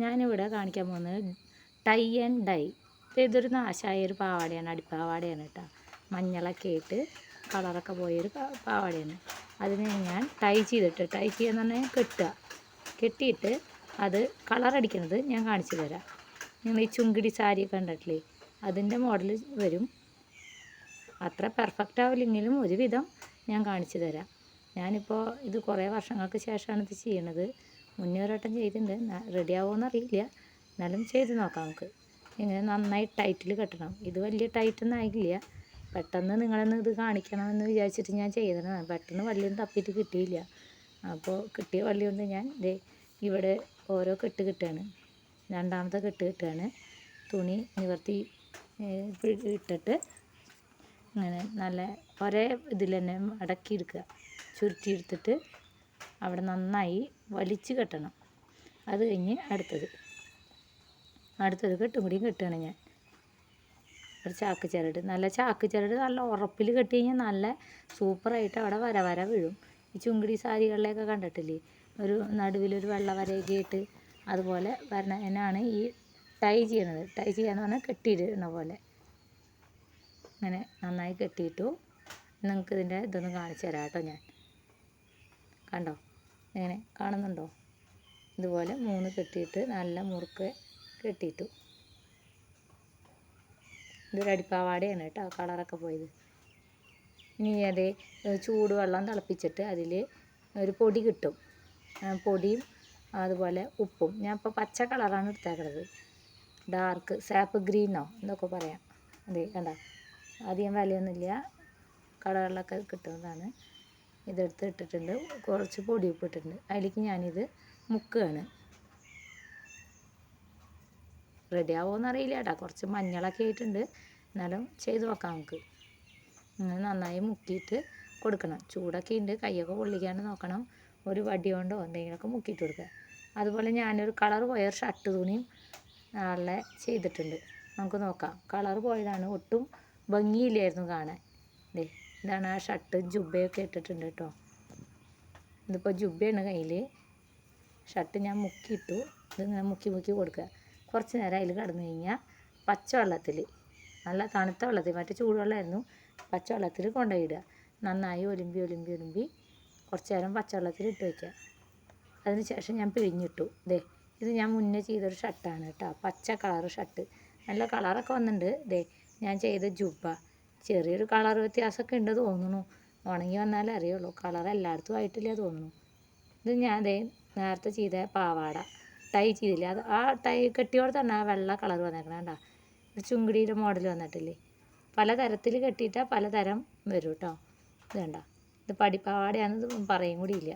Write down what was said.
ഞാനിവിടെ കാണിക്കാൻ പോകുന്നത് ടൈ ആൻഡ് ഡൈ. ഇതൊരു നാശായ ഒരു പാവാടയാണ് അടിപ്പാവാടയാണ് കേട്ടോ. മഞ്ഞളൊക്കെ ഇട്ട് കളറൊക്കെ പോയൊരു പാവാടയാണ്. അതിനെ ഞാൻ ടൈ ചെയ്തിട്ട് ടൈ ചെയ്യാന്ന് പറഞ്ഞാൽ കെട്ടുക. കെട്ടിയിട്ട് അത് കളറടിക്കുന്നത് ഞാൻ കാണിച്ചു തരാം. നിങ്ങൾ ഈ ചുങ്കിടി സാരിയൊക്കെ കണ്ടിട്ടില്ലേ? അതിന്റെ മോഡൽ വരും. അത്ര പെർഫെക്റ്റ് ആവില്ലെങ്കിലും ഒരുവിധം ഞാൻ കാണിച്ചു തരാം. ഞാനിപ്പോൾ ഇത് കുറേ വർഷങ്ങൾക്ക് ശേഷമാണ് ഇത് ചെയ്യണത്. മുന്നേ ഒരു വട്ടം ചെയ്തിട്ടുണ്ട്. റെഡി ആവുമോയെന്ന് അറിയില്ല. എന്നാലും ചെയ്ത് നോക്കാം നമുക്ക്. ഇങ്ങനെ നന്നായി ടൈറ്റിൽ കെട്ടണം. ഇത് വലിയ ടൈറ്റൊന്നും ആയില്ല പെട്ടെന്ന് നിങ്ങളൊന്ന് ഇത് കാണിക്കണമെന്ന് വിചാരിച്ചിട്ട് ഞാൻ ചെയ്തതാണ്. പെട്ടെന്ന് വള്ളിയൊന്നും തപ്പിയിട്ട് കിട്ടിയില്ല. അപ്പോൾ കിട്ടിയ വള്ളി കൊണ്ട് ഞാൻ ദേ ഇവിടെ ഓരോ കെട്ട് കിട്ടുകയാണ് രണ്ടാമത്തെ കെട്ട് കിട്ടുകയാണ് തുണി നിവർത്തി ഇട്ടിട്ട് ഇങ്ങനെ നല്ല ഒരേ ഇതിൽ തന്നെ അടക്കി എടുക്കുക. ചുരുട്ടി എടുത്തിട്ട് അവിടെ നന്നായി വലിച്ചു കെട്ടണം. അത് കഴിഞ്ഞ് അടുത്തത്. അടുത്തത് കെട്ടും കൂടിയും കെട്ടുകയാണ് ഞാൻ. ഒരു ചാക്ക് ചരട്. നല്ല ചാക്ക് ചരട് നല്ല ഉറപ്പിൽ കെട്ടി കഴിഞ്ഞാൽ നല്ല സൂപ്പറായിട്ട് അവിടെ വര വര വീഴും. ഈ ചുങ്കിടി സാരികളിലൊക്കെ കണ്ടിട്ടില്ലേ? ഒരു നടുവിലൊരു വെള്ള വരയൊക്കെ ഇട്ട് അതുപോലെ വരണതിനാണ് ഈ ടൈ ചെയ്യണത്. ടൈ ചെയ്യാന്ന് പറഞ്ഞാൽ കെട്ടിയിടുന്ന പോലെ. അങ്ങനെ നന്നായി കെട്ടിയിട്ടു. നിങ്ങൾക്ക് ഇതിന്റെ ഇതൊന്ന് കാണിച്ചു തരാം കേട്ടോ ഞാൻ. കണ്ടോ? ഇങ്ങനെ കാണുന്നുണ്ടോ? ഇതുപോലെ മൂന്ന് കെട്ടിയിട്ട് നല്ല മുറുക്ക് കെട്ടിയിട്ടു. ഇതൊരു അടിപ്പാവാടയാണ് കേട്ടോ കളറൊക്കെ പോയത്. ഇനി അത് ചൂടുവെള്ളം തിളപ്പിച്ചിട്ട് അതിൽ ഒരു പൊടി കിട്ടും. പൊടിയും അതുപോലെ ഉപ്പും. ഞാൻ ഇപ്പോൾ പച്ച കളറാണ് എടുത്തേക്കണത്. ഡാർക്ക് സാപ്പ് ഗ്രീനോ എന്നൊക്കെ പറയാം. അതെ കണ്ട? അധികം വിലയൊന്നുമില്ല. കടകളിലൊക്കെ കിട്ടുന്നതാണ്. ഇതെടുത്ത് ഇട്ടിട്ടുണ്ട്. കുറച്ച് പൊടി ഇട്ടിട്ടുണ്ട് അതിലേക്ക് ഞാനിത് മുക്കുകയാണ്. റെഡി ആവുമോയെന്നറിയില്ല കേട്ടോ കുറച്ച് മഞ്ഞളൊക്കെ ആയിട്ടുണ്ട്. എന്നാലും ചെയ്ത് നോക്കാം നമുക്ക്. ഇങ്ങനെ നന്നായി മുക്കിയിട്ട് കൊടുക്കണം. ചൂടൊക്കെ ഉണ്ട്. കൈയൊക്കെ പൊള്ളിക്കാണ്ട് നോക്കണം. ഒരു വടി കൊണ്ടോ എന്തെങ്കിലുമൊക്കെ മുക്കിയിട്ട് കൊടുക്കുക. അതുപോലെ ഞാനൊരു കളർ പോയ ഒരു ഷർട്ട് തുണിയും നാളെ ചെയ്തിട്ടുണ്ട്. നമുക്ക് നോക്കാം. കളർ പോയതാണ്. ഒട്ടും ഭംഗിയില്ലായിരുന്നു കാണാൻ. ദേ. ഇതാണ് ആ ഷർട്ട് ജുബയൊക്കെ ഇട്ടിട്ടുണ്ട് കേട്ടോ. ഇതിപ്പോൾ ജുബയാണ് കയ്യിൽ ഷർട്ട് ഞാൻ മുക്കിയിട്ടു. ഇതിങ്ങനെ മുക്കി മുക്കി കൊടുക്കുക. കുറച്ച് നേരം അതിൽ കിടന്നു കഴിഞ്ഞാൽ പച്ചവെള്ളത്തിൽ നല്ല തണുത്ത വെള്ളത്തിൽ മറ്റേ ചൂടുവെള്ളമായിരുന്നു പച്ചവെള്ളത്തിൽ കൊണ്ടുപോയിടുക. നന്നായി ഒലുമ്പി ഒലുമ്പി ഒലുമ്പി കുറച്ച് നേരം പച്ചവെള്ളത്തിൽ ഇട്ട് വയ്ക്കുക അതിന് ശേഷം ഞാൻ പിഴിഞ്ഞിട്ടു. ദേ ഇത് ഞാൻ മുന്നേ ചെയ്തൊരു ഷർട്ടാണ് കേട്ടോ. പച്ച കളർ ഷർട്ട്. നല്ല കളറൊക്കെ വന്നിട്ടുണ്ട്. ദേ ഞാൻ ചെയ്ത ജുബ. ചെറിയൊരു കളർ വ്യത്യാസമൊക്കെ ഉണ്ട് തോന്നുന്നു. ഉണങ്ങി വന്നാലേ അറിയുള്ളൂ. കളർ എല്ലായിടത്തും ആയിട്ടില്ല തോന്നുന്നു. ഇത് ഞാൻ ദേ നേരത്തെ ചെയ്ത പാവാട. ടൈ ചെയ്തില്ല? അത് ആ ടൈ കെട്ടിയോടെ തന്നെ ആ വെള്ള കളർ വന്നേക്കണം കണ്ടാ. ഒരു ചുങ്കിടിയുടെ മോഡൽ വന്നിട്ടില്ലേ? പല തരത്തിൽ കെട്ടിയിട്ടാൽ പലതരം വരും കേട്ടോ ഇത് കണ്ട. ഇത് പടിപ്പാവാടയാണെന്ന് പറയും കൂടിയില്ല.